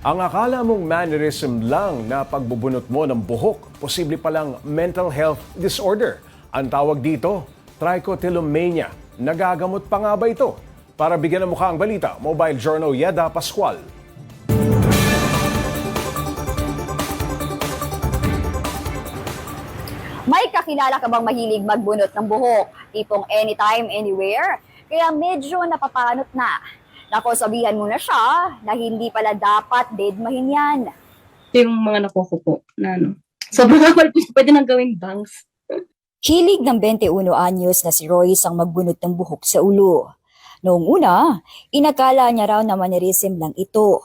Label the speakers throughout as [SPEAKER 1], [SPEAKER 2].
[SPEAKER 1] Ang akala mong mannerism lang na pagbubunot mo ng buhok, posible palang mental health disorder. Ang tawag dito, trichotillomania. Nagagamot pa nga ba ito? Para bigyan ng mukha ang balita, Mobile Journal Yeda Pascual.
[SPEAKER 2] May kakilala ka bang mahilig magbunot ng buhok? Tipong anytime, anywhere? Kaya medyo napapanot na. Nako, sabihan mo na siya na hindi pala dapat deadmahin yan.
[SPEAKER 3] Ito yung mga nakuha po na ano. Sobrang kapal po. Pwede nang gawing bangs.
[SPEAKER 2] Hilig ng 21 anyos na si Royce ang magbunot ng buhok sa ulo. Noong una, inakala niya raw na mannerism lang ito.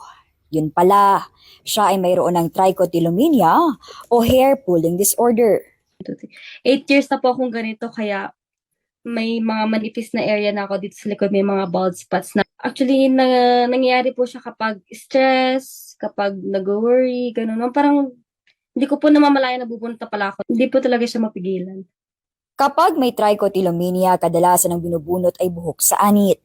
[SPEAKER 2] Yun pala, siya ay mayroon ng trichotillomania o hair pulling disorder.
[SPEAKER 3] Eight years na po akong ganito kaya may mga manipis na area na ako dito sa likod. May mga bald spots na. Actually, na, nangyayari po siya kapag stress, kapag nag-worry, gano'n. Parang hindi ko po namamalayan na bubunot na pala ako. Hindi po talaga siya mapigilan.
[SPEAKER 2] Kapag may trichotillomania, kadalasan ang binubunot ay buhok sa anit.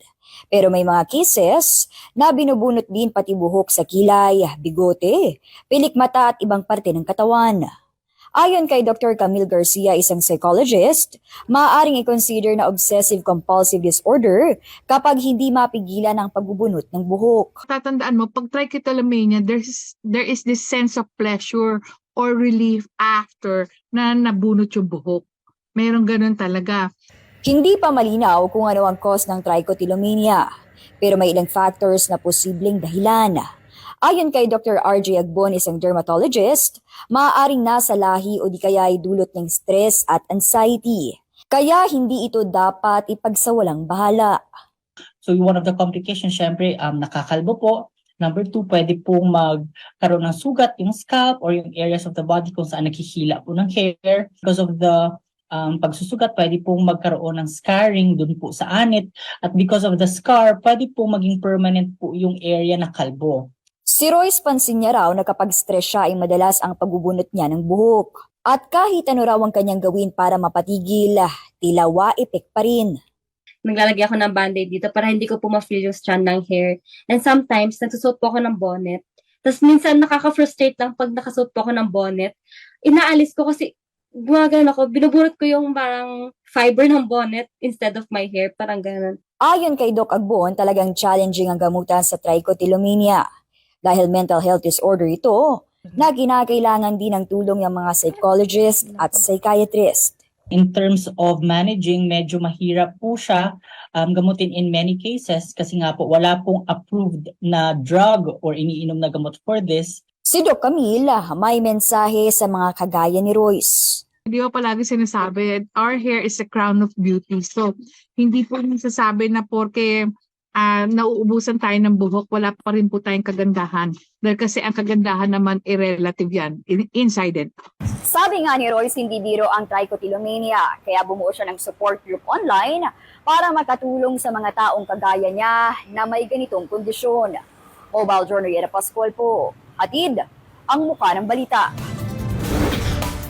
[SPEAKER 2] Pero may mga cases na binubunot din pati buhok sa kilay, bigote, pilik mata at ibang parte ng katawan. Ayon kay Dr. Camille Garcia, isang psychologist, maaaring i-consider na obsessive-compulsive disorder kapag hindi mapigilan ang pagbubunot ng buhok.
[SPEAKER 4] tatandaan mo, pag trichotillomania, there's, there is this sense of pleasure or relief after na nabunot yung buhok. Meron ganun talaga.
[SPEAKER 2] Hindi pa malinaw kung ano ang cause ng trichotillomania, pero may ilang factors na posibleng dahilan. Ayon kay Dr. RJ Agbon, isang dermatologist, maaaring nasa lahi o di kaya ay dulot ng stress at anxiety. Kaya hindi ito dapat ipagsawalang bahala.
[SPEAKER 5] So one of the complications, syempre, um, nakakalbo po. Number two, pwede pong magkaroon ng sugat yung scalp or yung areas of the body kung saan naghihila po ng hair. Because of the um, pagsusugat, pwede pong magkaroon ng scarring dun po sa anit. At because of the scar, pwede pong maging permanent po yung area na kalbo.
[SPEAKER 2] Si Royce pansin niya raw na kapag stress siya ay madalas ang pagbubunot niya ng buhok. At kahit ano raw ang kanyang gawin para mapatigil, tila wa-epek pa rin.
[SPEAKER 3] Naglalagay ako ng band-aid dito para hindi ko po ma-feel yung strand ng hair. And sometimes, nagsusuot po ako ng bonnet. Tapos minsan nakaka-frustrate lang pag nakasuot po ako ng bonnet. Inaalis ko kasi gumagano ako, binubunot ko yung parang fiber ng bonnet instead of my hair. Parang ganun.
[SPEAKER 2] Ayon kay Doc Agbon, talagang challenging ang gamutan sa trichotillomania. Dahil mental health disorder ito, na kinakailangan din ng tulong ng mga psychologist at psychiatrist.
[SPEAKER 5] In terms of managing, medyo mahirap po siya um, gamutin in many cases kasi nga po wala pong approved na drug or iniinom na gamot for this.
[SPEAKER 2] Si Doc Camille may mensahe sa mga kagaya ni Royce.
[SPEAKER 4] Di ba palagi sinasabi, our hair is the crown of beauty. So, hindi po nasasabi na porke ah, nauubusan tayo ng buhok, wala pa rin po tayong kagandahan. Dahil kasi ang kagandahan naman, irrelative yan, in- inside it.
[SPEAKER 2] Sabi nga ni Royce, hindi biro ang trichotillomania, kaya bumuo siya ng support group online para makatulong sa mga taong kagaya niya na may ganitong kondisyon. Mobile Journal Yera Pascual po. Hatid ang mukha ng balita.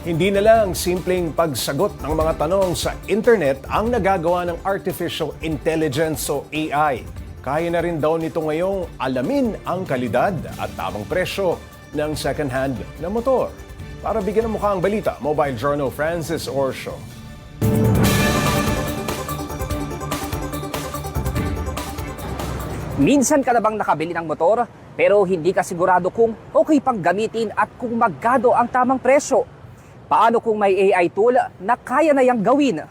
[SPEAKER 1] Hindi na lang simpleng pagsagot ng mga tanong sa internet ang nagagawa ng Artificial Intelligence o AI. Kaya na rin daw nito ngayong alamin ang kalidad at tamang presyo ng second-hand na motor. Para bigyan ng mukha ang balita, Mobile Journal Francis Orsho.
[SPEAKER 6] Minsan ka na bang nakabili ng motor pero hindi ka sigurado kung okay pang gamitin at kung magkado ang tamang presyo? Paano kung may AI tool na kaya na yang gawin?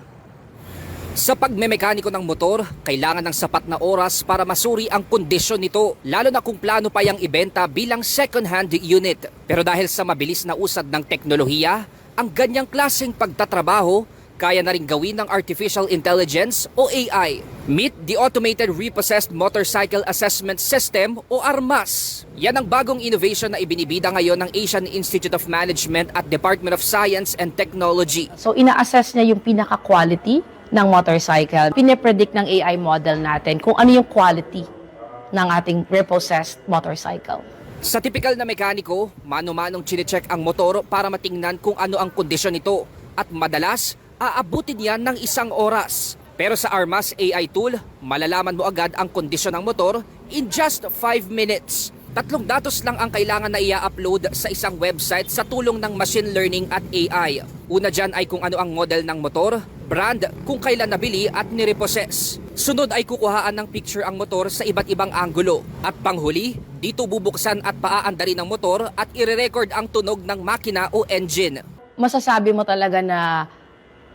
[SPEAKER 6] Sa pagmemekaniko ng motor, kailangan ng sapat na oras para masuri ang kondisyon nito, lalo na kung plano pa yang ibenta bilang second-hand unit. Pero dahil sa mabilis na usad ng teknolohiya, ang ganyang klaseng pagtatrabaho kaya na rin gawin ng Artificial Intelligence o AI. Meet the Automated Repossessed Motorcycle Assessment System o ARMAS. Yan ang bagong innovation na ibinibida ngayon ng Asian Institute of Management at Department of Science and Technology.
[SPEAKER 7] So, ina-assess niya yung pinaka-quality ng motorcycle. Pine-predict ng AI model natin kung ano yung quality ng ating repossessed motorcycle.
[SPEAKER 6] Sa typical na mekaniko, mano-manong chinecheck ang motor para matingnan kung ano ang kondisyon nito at madalas, aabutin yan ng isang oras. Pero sa Armas AI tool, malalaman mo agad ang kondisyon ng motor in just 5 minutes. Tatlong datos lang ang kailangan na i-upload sa isang website sa tulong ng machine learning at AI. Una dyan ay kung ano ang model ng motor, brand, kung kailan nabili at nirepossess. Sunod ay kukuhaan ng picture ang motor sa iba't ibang anggulo. At panghuli, dito bubuksan at paaandali ng motor at ire-record ang tunog ng makina o engine.
[SPEAKER 7] Masasabi mo talaga na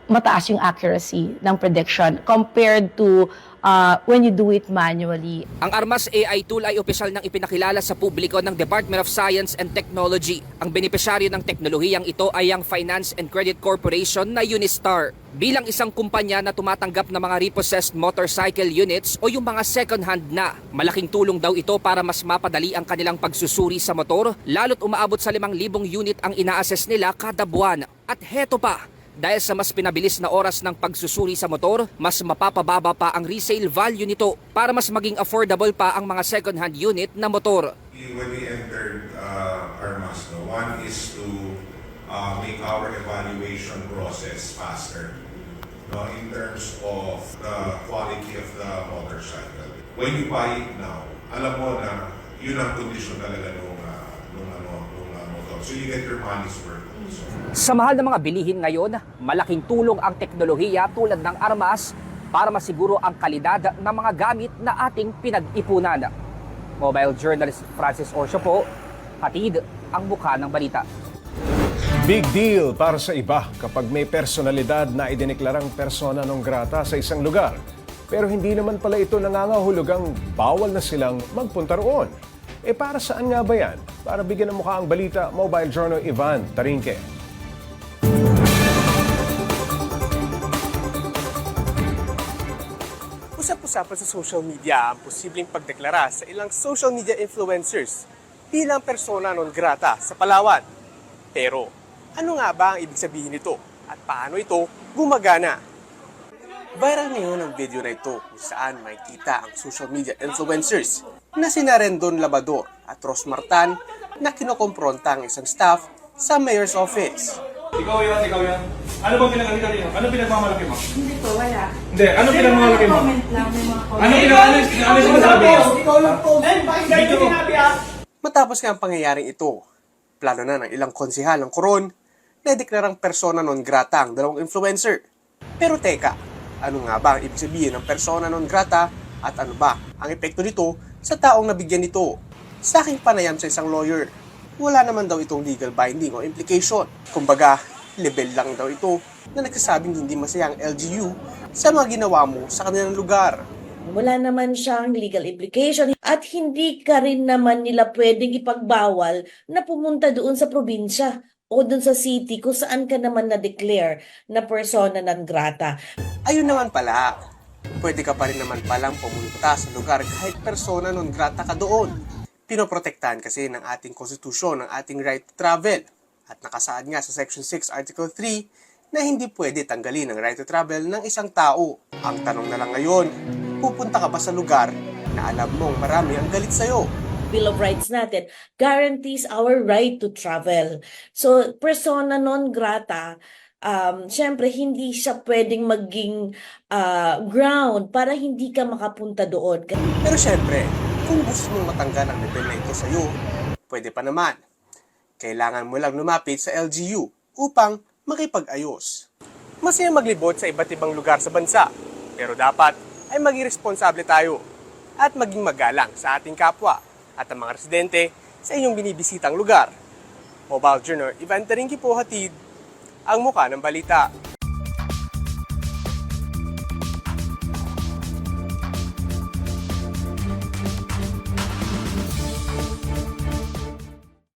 [SPEAKER 7] mataas yung accuracy ng prediction compared to uh, when you do it manually.
[SPEAKER 6] Ang Armas AI tool ay opisyal ng ipinakilala sa publiko ng Department of Science and Technology. Ang benepisyaryo ng teknolohiyang ito ay ang Finance and Credit Corporation na Unistar. Bilang isang kumpanya na tumatanggap ng mga repossessed motorcycle units o yung mga second-hand na, malaking tulong daw ito para mas mapadali ang kanilang pagsusuri sa motor, lalo't umaabot sa 5,000 unit ang ina-assess nila kada buwan. At heto pa, dahil sa mas pinabilis na oras ng pagsusuri sa motor, mas mapapababa pa ang resale value nito para mas maging affordable pa ang mga second-hand unit na motor.
[SPEAKER 8] when we entered uh, Armas, no, one is to uh, make our evaluation process faster no, in terms of the quality of the motorcycle. When you buy it now, alam mo na yun ang condition talaga nung, uh, ano, uh, motor. So you get your money's worth.
[SPEAKER 6] Sa mahal ng mga bilihin ngayon, malaking tulong ang teknolohiya tulad ng armas para masiguro ang kalidad ng mga gamit na ating pinag-ipunan. Mobile journalist Francis Orsio po, hatid ang mukha ng balita.
[SPEAKER 1] Big deal para sa iba kapag may personalidad na idineklarang persona non grata sa isang lugar. Pero hindi naman pala ito nangangahulugang bawal na silang magpunta roon. E para saan nga ba yan? Para bigyan ng mukha ang balita, Mobile Journal Ivan Tarinque.
[SPEAKER 9] Usap-usapan sa social media ang posibleng pagdeklara sa ilang social media influencers bilang persona non grata sa Palawan. Pero, ano nga ba ang ibig sabihin nito at paano ito gumagana? Viral ngayon ang video na ito kung saan makikita ang social media influencers na sina Rendon Labador at Ros Martan na kinokompronta ang isang staff sa mayor's office.
[SPEAKER 10] Ikaw yan, ikaw yan. Ano bang pinagalitan niyo? Ano pinagmamalaki mo? Hindi po, wala. Hindi, ano pinagmamalaki mo? Comment lang, may mga comment. Ano pinag ano, ano yung sinasabi mo? Ikaw lang po. Dito.
[SPEAKER 9] Matapos nga ang pangyayaring ito, plano na ng ilang konsihal ng Coron na deklarang persona non grata ang dalawang influencer. Pero teka, ano nga ba ang ibig sabihin ng persona non grata at ano ba ang epekto nito sa taong nabigyan nito? Sa aking panayam sa isang lawyer, wala naman daw itong legal binding o implication. Kumbaga, level lang daw ito na nagsasabing hindi masaya ang LGU sa mga ginawa mo sa kanilang lugar.
[SPEAKER 11] wala naman siyang legal implication at hindi ka rin naman nila pwedeng ipagbawal na pumunta doon sa probinsya o doon sa city kung saan ka naman na-declare na persona non grata.
[SPEAKER 9] Ayun naman pala, pwede ka pa rin naman palang pumunta sa lugar kahit persona non grata ka doon. Pinoprotektahan kasi ng ating konstitusyon ang ating right to travel. At nakasaad nga sa Section 6, Article 3 na hindi pwede tanggalin ang right to travel ng isang tao. Ang tanong na lang ngayon, pupunta ka ba sa lugar na alam mong marami ang galit sa'yo?
[SPEAKER 11] Bill of Rights natin guarantees our right to travel. So, persona non grata, um, syempre, hindi siya pwedeng maging ah, ground para hindi ka makapunta doon.
[SPEAKER 9] Pero syempre, kung gusto mong matanggal ang na ito sa'yo, pwede pa naman. Kailangan mo lang lumapit sa LGU upang makipag-ayos. Masaya maglibot sa iba't ibang lugar sa bansa, pero dapat ay maging responsable tayo at maging magalang sa ating kapwa at ang mga residente sa inyong binibisitang lugar. Mobile Journal, Ivan Taringki po hatid ang muka ng balita.